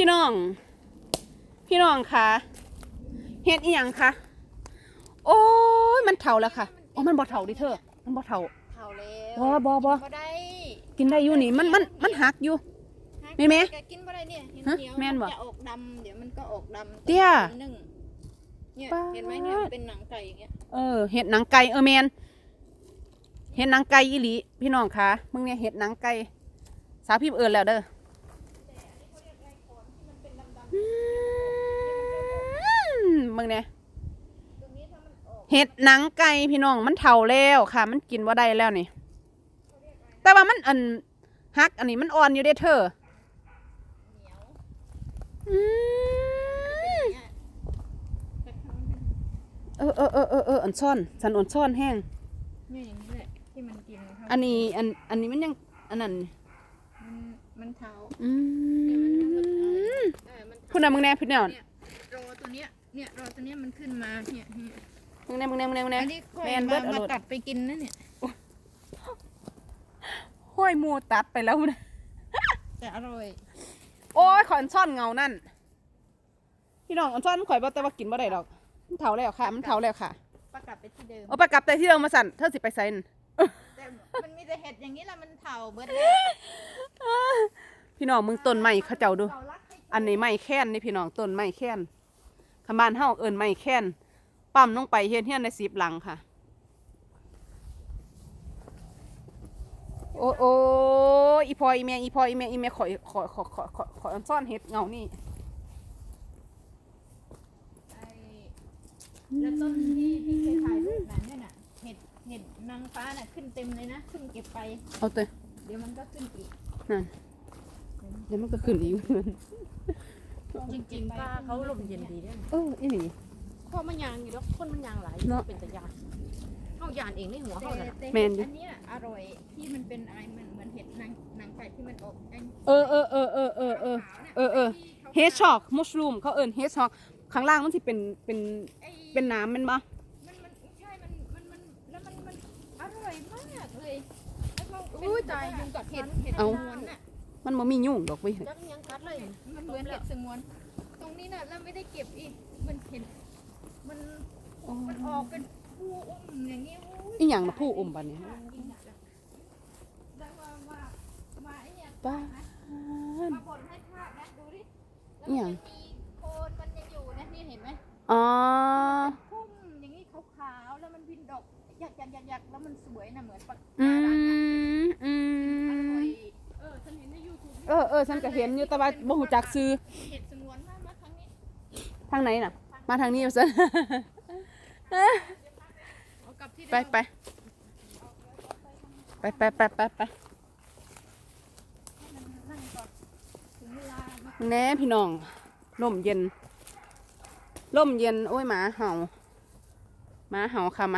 พี่น้อง พี่น้องคะเฮ็ดอีหยังคะโอ้ยมันเฒ่าแล้วค่ะโอ้มันบ่เฒ่าดิเธอมันบ่เฒ่าเท่าแล้วบ่บ่บ่บ่ได้กินได้อยู่นี่มันมันมันหักอยู่ แม่แม่ก็กินบ่ได้เนี่ยเห็นฮะเหนียวแม่นบ่จะออกดำเดี๋ยวมันก็ออกดำเตี้ยหนึ่งเนี่ยป๊าดเห็นไหมเนี่ยเป็นหนังไก่อย่างเงี้ยเออเห็ดหนังไก่เออแมนเห็ดหนังไก่อีหลีพี่น้องคะมึงเนี่ยเห็ดหนังไก่สาวพี่เอิญแล้วเด้ออื มมึงเนี่ยตรงนี้ถ้ามันออกเห็ดหนังไก่พี่น้องมันเฒ่าแล้วค่ะ มันกินว่าได้แล้วนี่ แต่ว่ามันอันฮักอันนี้มันอ่อนอยู่เด้เธอเหนียวอืมเนี่ยแต่ถ้ามันเออเออเออเออเอออันซ่อนสันอ่อนซ่อนแห้งเนี่ยอย่างนี้แหละที่มันกินเข้าอันนี้อันอันนี้มันยังอันนั้นมันมันเท้าอืเนี่ยมันมันมเออมันเท้าพูดนะมึงแน่พูดแน่เนี่ยรอตัวเนี้ย เนี่ยรอตัวเนี้ยมันขึ้นมาเนี่ยเนี่ยมึงแน่มึงแน่มึงแน่มึงแน่อันนี้ค่อยแม่นเบิมาดเอามาโลดตัดไปกินนะเนี่ย ห้อยหมูตัดไปแล้วนะแต่อร่อยโอ้ยขออันซ่อนเงานั่นพี่น้องอันซ่อนข่อยบ่แต่ว่ากินบ่ได้ดอกมันเฒ่าแล้วค่ะ มันเฒ่าแล้วค่ะประกลับไปที่เดิม เอาไปกลับแต่ที่เดิมมาสั่นเธอสิไปไซนแต่มันมีแต่เห็ดอย่างนี้แหละมันเผาเบิดเลยพี่น้องมึงต้นไม้เขาเจ้าดูเผารักให้อันนี้ไม้แค้นนี่พี่น้องต้นไม้แค้น ขมานเฮาเอิ้นไม้แค้นปั๊มลงไปเฮ็ดเฮียนใน10หลังค่ะ โอ้โอ้อีพออีแม่อีพออีแม่อีแม่ขอขอขอขอขอขออันซ่อนเฮ็ดเงานี่ไอ้แล้วต้นที่ที่เคยถ่ายรูปนั้นเนี่ยน่ะเห็ดเห็ดนางฟ้าน่ะขึ้นเต็มเลยนะขึ้นเก็บไป เอาเตะเดี๋ยวมันก็ขึ้นอีกนั่นเดี๋ยวมันก็ขึ้นอีก จริงๆป้าเขาลมเย็นดีด้วยเอออีหลีเพราะมันยางอยู่แล้วคนมันยางหลายเนอะเป็นแต่ยางเอายานเองในหัวแต่เขาน่ะแต่แม่เห็นดดิอันเนี้ยอร่อยที่มันเป็นอะไรมันเหมือนเห็ดนางนางไก่ที่มันออกไอ้เออเออเออเออเออเออขาวๆน่ะเออเออที่ขาเฮดช็อกมัชรูมเขาเอิ้นเฮดช็อกข้างล่างมันสิเป็นเป็นไอ้เป็นน้ำแมันปะมันมันใช่มันมันมันแล้วมันมันอร่อยมากเลยแล้วก็เป็นอุ้ยตายยุงกัดเห็เห็ดดเห็ดเอาสงวนน่ะ มันบ่มียุ่งดอกเว้ยจักยังกัดเลยมันเหมือนเห็ดสงวน ตรงนี้น่ะแล้วไม่ได้เก็บอีก มันเห็น มันมันออกเป็นผู้อุ้มอย่างนี้อีหยังนะผู้อมบัดเนี่ยแล้วว่าว่ามาไอ้เนี่ยป้ามาบ่นให้ข้านะดูดิแล้วอิหยัมันงยังมีโคนมันยังอยู่นะนี่เห็นไหมอ๋อพุ่มอย่างนี้ขาวๆแล้วมันบินดอกหยักหยักหยักหยักแล้วมันสวยนะเหมือนปากอืกาดังอะมอือร่อม ยเออฉันเห็นในยูทูบ เออเออฉันก็เห็นอยู่แต่ว่าบ่ฮู้จักซื้อเห็ดสงวนมากมาครั้งนี้ทางไหนน่ะ มาทางนี้ซั่น เอากลับที่ไปเดิมไปไปไปไปไปไปนั่งก่อนถึงเวลามาแหน่พี่น้องลมเย็นลมเย็น โอ้ยหมาเห่าหมาเห่าค่ะ